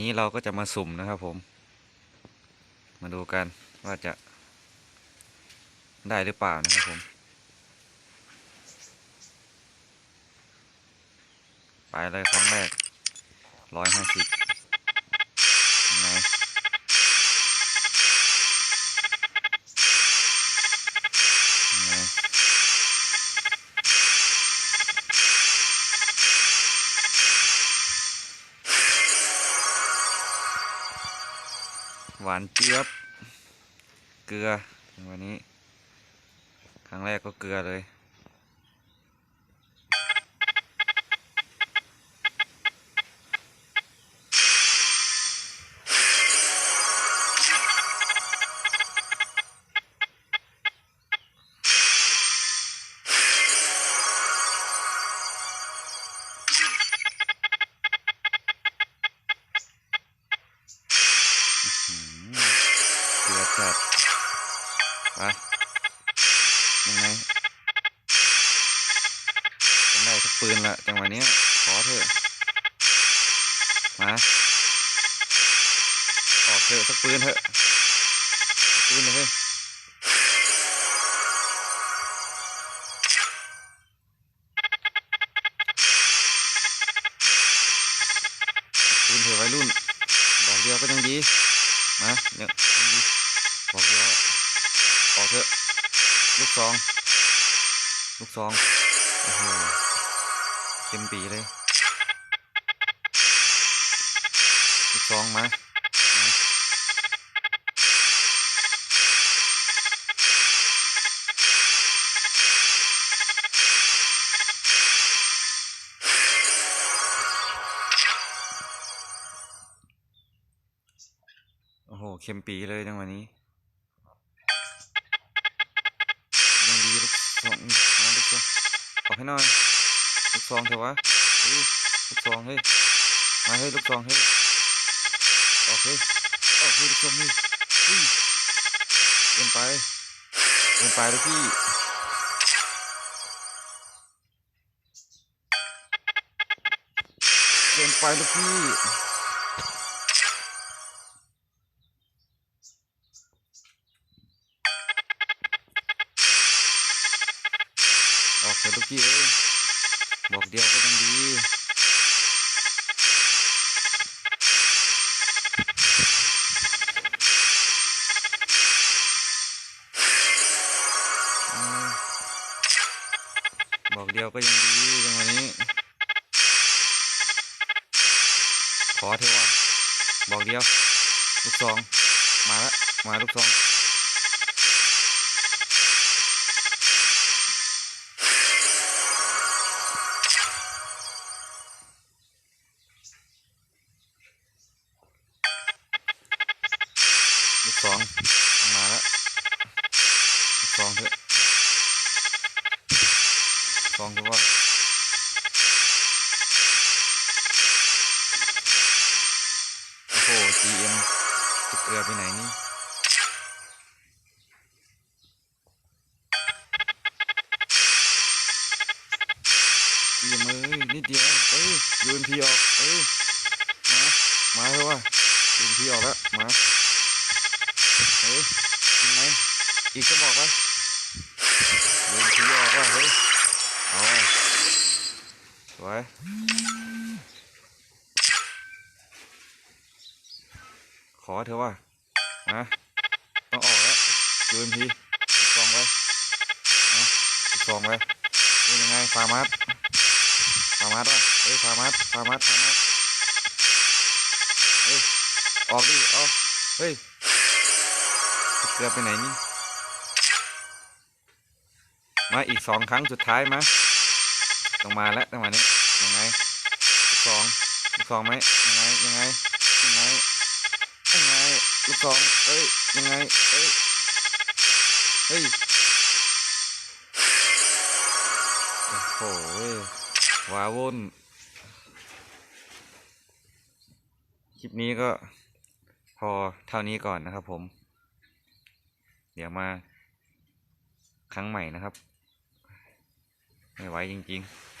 นี้เราก็จะมาสุ่มนะครับผม มาดูกันว่าจะได้หรือเปล่านะครับผม ไปเลยครั้งแรกร้อยห้าสิบ หวานเจี๊ยบ เกลือวันนี้ ครั้งแรกก็เกลือเลย จัดไปยังไงต้องได้สักปืนละจังหวะนี้ขอเถอะมาออกเถอะสักปืนเถอะปืนเลยเฮ้ยสักปืนเถอะวัยรุ่นบอกเดียวก็ยังดีมาเนี่ย ลูกซอง ลูกซองโอ้โหเข็มปีเลย ลูกซองมามโอ้โหเข็มปีเลยจังหวะนี้ ให้หน่อยลูกซองเถอะวะเฮ้ยลูกซองเฮ้ยมาเฮ้ยลูกซองเฮ้ยออกเฮ้ยออกเฮ้ยลูกซองเฮ้ยเดินไปเดินไปแล้วพี่เดินไปแล้วพี่ เถอะลูกพี่เอ้ยบอกเดียวก็ยังดีบอกเดียวก็ยังดีจังวันนี้ ขอเถอะว่าบอกเดียว ลูกซอง มาละมาลูกซอง ซองเถอะซองเถอะว่าโอ้โห GM จะเกลือไปไหนนี่เยี่ยมเอ้ยนิดเดียวเอ้ยยูนพีออกเอ้ยมามาเถอะว่ายูนพีออกแล้วมาเฮ้ยยังไงอีกก็บอกว่า ยเอาสวยขอเถอะว่านะต้องออกแล้วยืนทีซองไว้นะซองไว้เป็นยังไงฟาร์มัสฟาร์มัสว่ะเฮ้ยฟาร์มัสฟาร์มัสฟาร์มัสเฮ้ยออกดิออกเฮ้ยเกือบไปไหนนี่ มาอีกสองครั้งสุดท้ายมาต้องมาแล้วจังหวะนี้ยังไงลูกสองลูกสองไหมยังไงยังไงยังไงยังไงลูกสองเอ้ยยังไงเอ้ยเฮ้ยโอ้โหเว้ยว้าวุ่นคลิปนี้ก็พอเท่านี้ก่อนนะครับผม เดี๋ยวมาครั้งใหม่นะครับ ไม่ไหวจริง ๆ